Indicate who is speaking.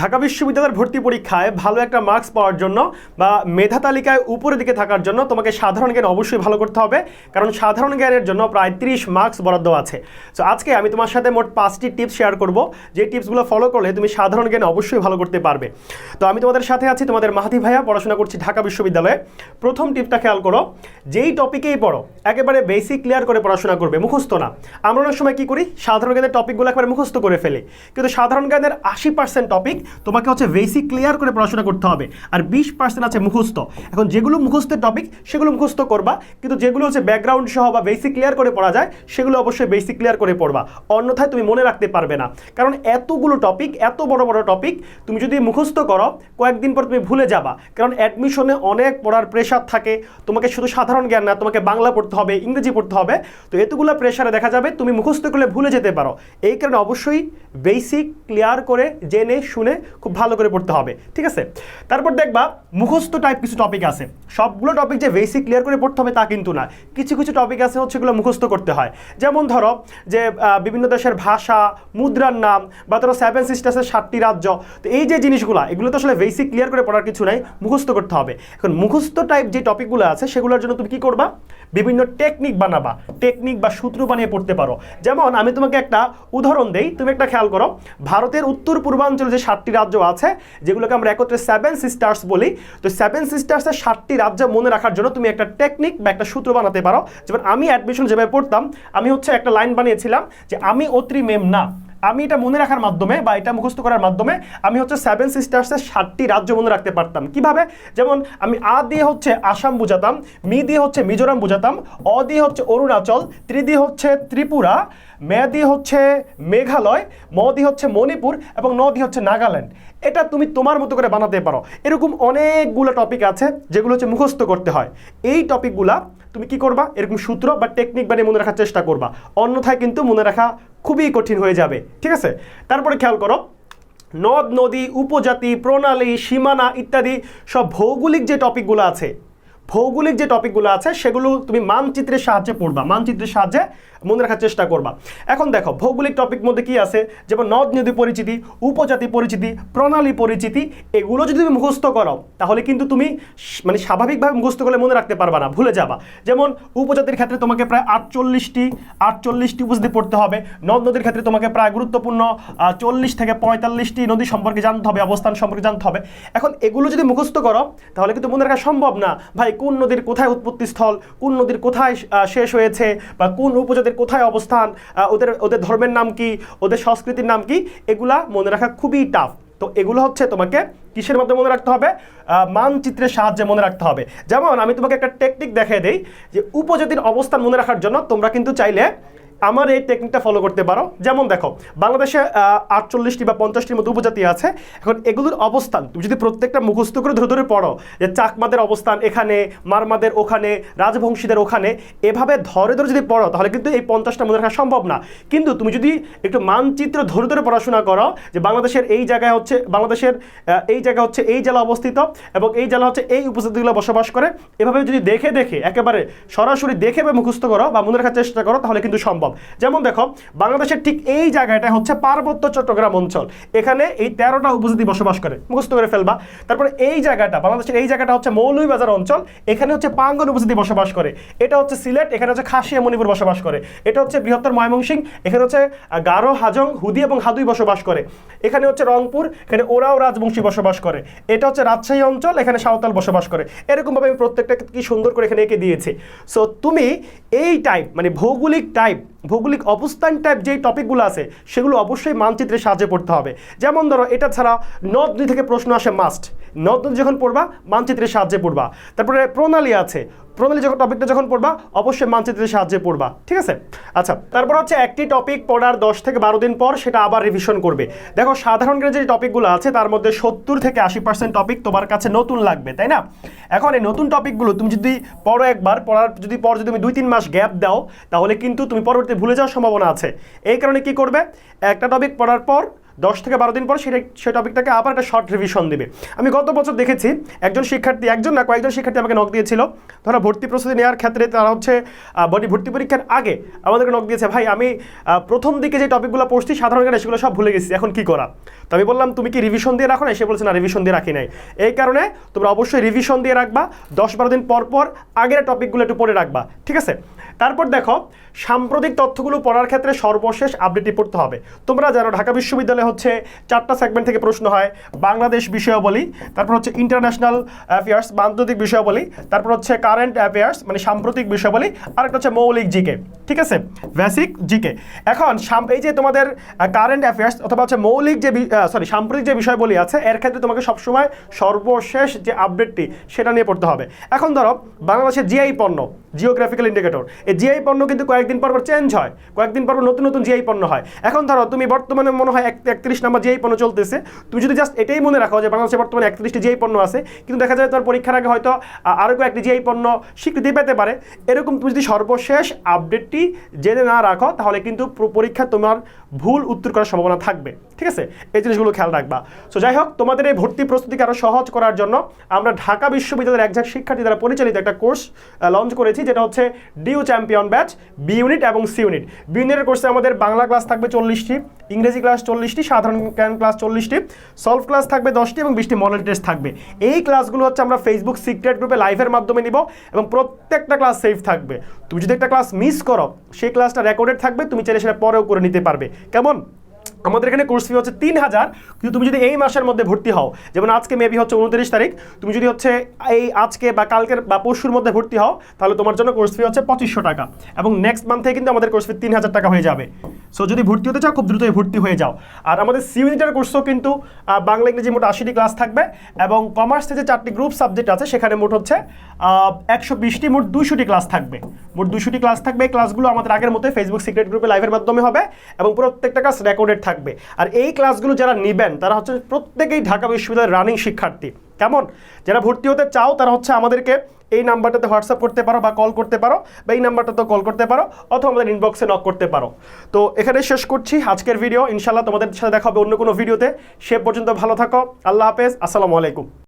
Speaker 1: ঢাকা বিশ্ববিদ্যালয়ের ভর্তি পরীক্ষায় ভালো একটা মার্কস পাওয়ার জন্য বা মেধা তালিকায় উপরের দিকে থাকার জন্য তোমাকে সাধারণ জ্ঞান অবশ্যই ভালো করতে হবে, কারণ সাধারণ জ্ঞানের জন্য প্রায় তিরিশ মার্কস বরাদ্দ আছে। তো আজকে আমি তোমার সাথে মোট পাঁচটি টিপস শেয়ার করব, যে টিপসগুলো ফলো করলে তুমি সাধারণ জ্ঞান অবশ্যই ভালো করতে পারবে। তো আমি তোমাদের সাথে আছি, তোমাদের মাহাদি ভাইয়া, পড়াশোনা করছি ঢাকা বিশ্ববিদ্যালয়ে। প্রথম টিপটা খেয়াল করো, যেই টপিকেই পড়ো, একেবারে বেসিক ক্লিয়ার করে পড়াশোনা করবে, মুখস্থ না। আমরা অনেক সময় কী করি, সাধারণ জ্ঞানের টপিকগুলো একবারে মুখস্থ করে ফেলি। কিন্তু সাধারণ জ্ঞানের আশি পার্সেন্ট টপিক তোমাকে হচ্ছে বেসিক ক্লিয়ার করে পড়াশোনা করতে হবে। আর বিশ পার্সেন্ট আছে মুখস্থ। এখন যেগুলো মুখস্থের টপিক সেগুলো মুখস্থ করবা। কিন্তু যেগুলো হচ্ছে ব্যাকগ্রাউন্ড সহ বা বেসিক ক্লিয়ার করে পড়া যায়, সেগুলো অবশ্যই বেসিক ক্লিয়ার করে পড়বা। অন্যথায় তুমি মনে রাখতে পারবে না। কারণ এতগুলো টপিক এত বড় বড় টপিক তুমি যদি মুখস্থ করো, কয়েকদিন পর তুমি ভুলে যাবা। কারণ অ্যাডমিশনে অনেক পড়ার প্রেশার থাকে। তোমাকে শুধু সাধারণ জ্ঞান না, তোমাকে বাংলা পড়তে হবে, ইংরেজি পড়তে হবে। তো এতগুলো প্রেশারে দেখা যাবে তুমি মুখস্থ করলে ভুলে যেতে পারো। এই কারণে অবশ্যই বেসিক ক্লিয়ার করে জেনে, শুনে খুব ভালো করে পড়তে হবে, ঠিক আছে? তারপর দেখবা মুখস্থ টাইপ কিছু টপিক আছে। সবগুলো টপিক যে বেসিক ক্লিয়ার করে পড়তে হবে তা কিন্তু না। কিছু কিছু টপিক আছে হচ্ছে এগুলো মুখস্থ করতে হয়। যেমন ধরো যে বিভিন্ন দেশের ভাষা, মুদ্রার নাম বা ধরো সেভেন সিস্টার্সের সাতটি রাজ্য, তো এই যে জিনিসগুলো, এগুলো তো আসলে বেসিক ক্লিয়ার করে পড়ার কিছু নাই, মুখস্থ করতে হবে। এখন মুখস্থ টাইপ যে টপিকগুলো আছে, সেগুলোর জন্য তুমি কি করবা? বিভিন্ন টেকনিক বানাবা টেকনিক বা সূত্র বানিয়ে পড়তে পারো। যেমন আমি তোমাকে একটা উদাহরণ দেই, তুমি একটা খেয়াল করো, ভারতের উত্তর পূর্বাঞ্চলে যে সাতটি রাজ্য আছে, যেগুলোকে আমরা একত্রে সেভেন সিস্টার্স বলি, তো সেভেন সিস্টার্সের সাতটি রাজ্য মনে রাখার জন্য তুমি একটা টেকনিক বা একটা সূত্র বানাতে পারো। যেমন আমি অ্যাডমিশন যেভাবে পড়তাম, আমি হচ্ছে একটা লাইন বানিয়েছিলাম যে আমি অত্রি মেম না। আমি এটা মনে রাখার মাধ্যমে বা এটা মুখস্থ করার মাধ্যমে আমি হচ্ছে সেভেন সিস্টার্সের সাতটি রাজ্য মনে রাখতে পারতাম। কীভাবে? যেমন আমি আ দিয়ে হচ্ছে আসাম বুঝাতাম, মি দিয়ে হচ্ছে মিজোরাম বুঝাতাম, অ দিয়ে হচ্ছে অরুণাচল, ত্রি দিয়ে হচ্ছে ত্রিপুরা, মে দিয়ে হচ্ছে মেঘালয়, ম দিয়ে হচ্ছে মণিপুর এবং ন দিয়ে হচ্ছে নাগাল্যান্ড। এটা তুমি তোমার মতো করে বানাতে পারো। এরকম অনেকগুলো টপিক আছে যেগুলো হচ্ছে মুখস্থ করতে হয়। এই টপিকগুলা তুমি কি করবা? এরকম সূত্র বা টেকনিক বানিয়ে মনে রাখার চেষ্টা করবা। অন্যথায় কিন্তু মনে রাখা খুবই কঠিন হয়ে যাবে। ঠিক আছে? তারপরে খেয়াল করো। নদ, নদী, উপজাতি, প্রণালী, সীমানা ইত্যাদি সব ভৌগোলিক যে টপিকগুলো আছে ভৌগোলিক যে টপিকগুলো আছে, সেগুলো তুমি মানচিত্রের সাহায্যে পড়বা, মানচিত্রের সাহায্যে মনে রাখার চেষ্টা করবা। এখন দেখো, ভৌগোলিক টপিক মধ্যে কি আছে? যেমন নদ নদী পরিচিতি, উপজাতি পরিচিতি, প্রণালী পরিচিতি, এগুলো যদি তুমি মুখস্থ করো, তাহলে কিন্তু তুমি মানে স্বাভাবিকভাবে মুখস্থ করলে মনে রাখতে পারবা না, ভুলে যাবা। যেমন উপজাতির ক্ষেত্রে তোমাকে প্রায় আটচল্লিশটি আটচল্লিশটি উপজাতি পড়তে হবে। নদ নদীর ক্ষেত্রে তোমাকে প্রায় গুরুত্বপূর্ণ চল্লিশ থেকে পঁয়তাল্লিশটি নদী সম্পর্কে জানতে হবে, অবস্থান সম্পর্কে জানতে হবে। এখন এগুলো যদি মুখস্থ করো, তাহলে কিন্তু মনে রাখা সম্ভব না। ভাই কোন নদীর কোথায় উৎপত্তি স্থল, কোন নদীর কোথায় শেষ হয়েছে বা কোন উপজাতির কোথায় অবস্থান ওদের ওদের ধর্মের নাম কি, ওদের সংস্কৃতির নাম কি, এগুলা মনে রাখা খুবই টাফ তো এগুলো হচ্ছে তোমাকে কিসের মধ্যে মনে রাখতে হবে? মানচিত্রের সাহায্যে মনে রাখতে হবে। যেমন আমি তোমাকে একটা টেকনিক দেখিয়ে দিই যে উপজাতির অবস্থান মনে রাখার জন্য তোমরা কিন্তু চাইলে আমার এই টেকনিকটা ফলো করতে পারো। যেমন দেখো, বাংলাদেশে আটচল্লিশটি বা পঞ্চাশটির মতো উপজাতি আছে। এখন এগুলোর অবস্থান, তুমি যদি প্রত্যেকটা মুখস্থ করে ধরে ধরে পড়ো যে চাকমাদের অবস্থান এখানে, মারমাদের ওখানে, রাজবংশীদের ওখানে, এভাবে ধরে ধরে যদি পড়ো, তাহলে কিন্তু এই পঞ্চাশটা মনে রাখা সম্ভব না। কিন্তু তুমি যদি একটু মানচিত্র ধরে ধরে পড়াশোনা করো যে বাংলাদেশের এই জায়গায় হচ্ছে, বাংলাদেশের এই জায়গা হচ্ছে এই জেলা অবস্থিত এবং এই জেলা হচ্ছে এই উপজাতিগুলো বসবাস করে, এভাবে যদি দেখে দেখে একেবারে সরাসরি দেখে বা মুখস্থ করো বা মনে রাখার চেষ্টা করো, তাহলে কিন্তু সম্ভব। যেমন দেখো, বাংলাদেশের ঠিক এই জায়গাটা হচ্ছে পার্বত্য চট্টগ্রাম অঞ্চল। এখানে এই তেরোটা উপজাতি বসবাস করে, মুখস্থ করে ফেলবা। তারপরে এই জায়গাটা, বাংলাদেশের এই জায়গাটা হচ্ছে মৌলভীবাজার অঞ্চল। এখানে হচ্ছে পাঙ্গন উপজাতি বসবাস করে। এটা হচ্ছে সিলেট, এখানে হচ্ছে খাসিয়া মণিপুর বসবাস করে। এটা হচ্ছে বৃহত্তর ময়মনসিংহ, এখানে হচ্ছে গারো, হাজং, হুদি এবং হাদুই বসবাস করে। এখানে হচ্ছে রংপুর, এখানে ওরাও রাজবংশী বসবাস করে। এটা হচ্ছে রাজশাহী অঞ্চল, এখানে সাঁওতাল বসবাস করে। এরকমভাবে আমি প্রত্যেকটা কি সুন্দর করে এখানে এঁকে দিয়েছি। সো তুমি এই টাইপ মানে ভৌগোলিক টাইপ ভৌগোলিক অবস্থান টাইপ যেই টপিকগুলো আছে, সেগুলো অবশ্যই মানচিত্রের সাহায্যে পড়তে হবে। যেমন ধরো, এটা ছাড়া নদ নদী থেকে প্রশ্ন আসে মাস্ট নদী যখন পড়বা, মানচিত্রের সাহায্যে পড়বা। তারপরে প্রণালী আছে। প্রণালী যখন টপিকটা যখন পড়বা, অবশ্যই মানচিত্রের সাহায্যে পড়বা। ঠিক আছে? আচ্ছা তারপর হচ্ছে একটি টপিক পড়ার দশ থেকে বারো দিন পর সেটা আবার রিভিশন করবে। দেখো, সাধারণ যে টপিকগুলো আছে, তার মধ্যে সত্তর থেকে আশি পার্সেন্ট টপিক তোমার কাছে নতুন লাগবে, তাই না? এখন এই নতুন টপিকগুলো তুমি যদি পড়ো একবার, পড়ার যদি পর যদি তুমি দুই তিন মাস গ্যাপ দাও, তাহলে কিন্তু তুমি পরবর্তী ভুলে যাওয়ার সম্ভাবনা আছে। এই কারণে কি করবে? একটা টপিক পড়ার পর দশ থেকে বারো দিন পর সেটা সেই টপিকটাকে আবার একটা শর্ট রিভিশন দিবে। আমি গত বছর দেখেছি, একজন শিক্ষার্থী, একজন না, কয়েকজন শিক্ষার্থী আমাকে নক দিয়েছিল। ধরো ভর্তি প্রস্তুতি নেওয়ার ক্ষেত্রে তারা হচ্ছে বডি ভর্তি পরীক্ষার আগে আমাদেরকে নক দিয়েছে, ভাই, আমি প্রথম দিকে যে টপিকগুলো পড়ছি, সাধারণ জ্ঞানে সেগুলো সব ভুলে গেছি, এখন কি করা? তো আমি বললাম, তুমি কি রিভিশন দিয়ে রাখো না সে বলছে, না রিভিশন দিয়ে রাখি নাই। এই কারণে তোমরা অবশ্যই রিভিশন দিয়ে রাখবা, দশ বারো দিন পর পর আগের টপিকগুলো একটু পড়ে রাখবা, ঠিক আছে? তারপর দেখো, সাম্প্রতিক তথ্যগুলো পড়ার ক্ষেত্রে সর্বশেষ আপডেটটি পড়তে হবে। তোমরা জানো ঢাকা বিশ্ববিদ্যালয়ে হচ্ছে চারটা সেগমেন্ট থেকে প্রশ্ন হয়, বাংলাদেশ বিষয়াবলী, তারপর হচ্ছে ইন্টারন্যাশনাল অ্যাফেয়ার্স আন্তর্জাতিক বিষয়াবলী, তারপর হচ্ছে কারেন্ট অ্যাফেয়ার্স মানে সাম্প্রতিক বিষয়াবলী আর একটা হচ্ছে মৌলিক জিকে, ঠিক আছে? Basic GK. এখন এই যে তোমাদের কারেন্ট অ্যাফেয়ার্স অথবা হচ্ছে মৌলিক যে সরি সাম্প্রতিক যে বিষয়বলী আছে, এর ক্ষেত্রে তোমাকে সবসময় সর্বশেষ যে আপডেটটি সেটা নিয়ে পড়তে হবে। এখন ধরো বাংলাদেশের জিআই পণ্য জিওগ্রাফিক্যাল ইন্ডিকেটর এই জিআই পণ্য কিন্তু কয়েকদিন পর পর চেঞ্জ হয়। কয়েকদিন পর নতুন নতুন জিআই পণ্য হয়। এখন ধরো, তুমি বর্তমানে মনে হয় এক- একত্রিশ নাম্বার জিআই পণ্য চলতেছে। তুমি যদি জাস্ট এটাই মনে রাখো যে বাংলাদেশে বর্তমানে একত্রিশটি জিআই পণ্য আছে, কিন্তু দেখা যায় তোমার পরীক্ষার আগে হয়তো আরও কয়েকটি জিআই পণ্য স্বীকৃতি পেতে পারে। এরকম তুমি যদি সর্বশেষ আপডেটটি জেনে না রাখো, তাহলে কিন্তু পরীক্ষা তোমার ভুল উত্তর করার সম্ভাবনা থাকবে। ঠিক আছে? এই জিনিসগুলো খেয়াল রাখবা। সো যাই হোক, তোমাদের এই ভর্তি প্রস্তুতিকে আরও সহজ করার জন্য আমরা ঢাকা বিশ্ববিদ্যালয়ের একজন শিক্ষার্থী দ্বারা পরিচালিত একটা কোর্স লঞ্চ করেছি যেটা হচ্ছে DU champion batch, B unit এবং সি ইউনিট। বি ইউনিটের কোর্সে আমাদের বাংলা ক্লাস থাকবে চল্লিশটি, ইংরেজি ক্লাস চল্লিশটি, সাধারণ জ্ঞান ক্লাস চল্লিশটি সলভ ক্লাস থাকবে দশটি এবং বিশটি মডেল টেস্ট থাকবে। এই ক্লাসগুলো হচ্ছে আমরা ফেসবুক সিক্রেট গ্রুপে লাইভের মাধ্যমে নিব এবং প্রত্যেকটা ক্লাস সেফ থাকবে। তুমি যদি একটা ক্লাস মিস করো, সেই ক্লাসটা রেকর্ডেড থাকবে, তুমি চাইলে সেটা পরেও করে নিতে পারবে। কেমন? আমাদের এখানে কোর্স ফি হচ্ছে তিন হাজার কিন্তু তুমি যদি এই মাসের মধ্যে ভর্তি হও, যেমন আজকে মেবি হচ্ছে উনত্রিশ তারিখ, তুমি যদি হচ্ছে এই আজকে বা কালকের বা পরশুর মধ্যে ভর্তি হও, তাহলে তোমার জন্য কোর্স ফি হচ্ছে পঁচিশশো টাকা। এবং নেক্সট মান্থে কিন্তু আমাদের কোর্স ফি তিন হাজার টাকা হয়ে যাবে। সো যদি ভর্তি হতে চাও, খুব দ্রুতই ভর্তি হয়ে যাও। আর আমাদের সি ইউনিটের কোর্সও কিন্তু বাংলা, ইংরেজি মোট আশিটি ক্লাস থাকবে এবং কমার্সে যে চারটি গ্রুপ সাবজেক্ট আছে, সেখানে মোট হচ্ছে একশো বিশটি, মোট দুইশোটি ক্লাস থাকবে। মোট দুইশোটি ক্লাস থাকবে। এই ক্লাসগুলো আমাদের আগের মতোই ফেসবুক সিক্রেট গ্রুপে লাইভের মাধ্যমে হবে এবং প্রত্যেকটা ক্লাস রেকর্ডেড থাকবে। আর এই ক্লাসগুলো যারা নেবেন, তারা হচ্ছে প্রত্যেকেই ঢাকা বিশ্ববিদ্যালয়ের রানিং শিক্ষার্থী। কেমন? যারা ভর্তি হতে চাও, তারা হচ্ছে আমাদেরকে এই নাম্বারটাতে হোয়াটসঅ্যাপ করতে পারো বা কল করতে পারো, বা এই নাম্বারটাতে কল করতে পারো, অথবা আমাদের ইনবক্সে নক করতে পারো। তো এখানে শেষ করছি আজকের ভিডিও ইনশাল্লাহ তোমাদের সাথে দেখা হবে অন্য কোনো ভিডিওতে সে পর্যন্ত ভালো থাকো। আল্লাহ হাফেজ। আসসালামু আলাইকুম।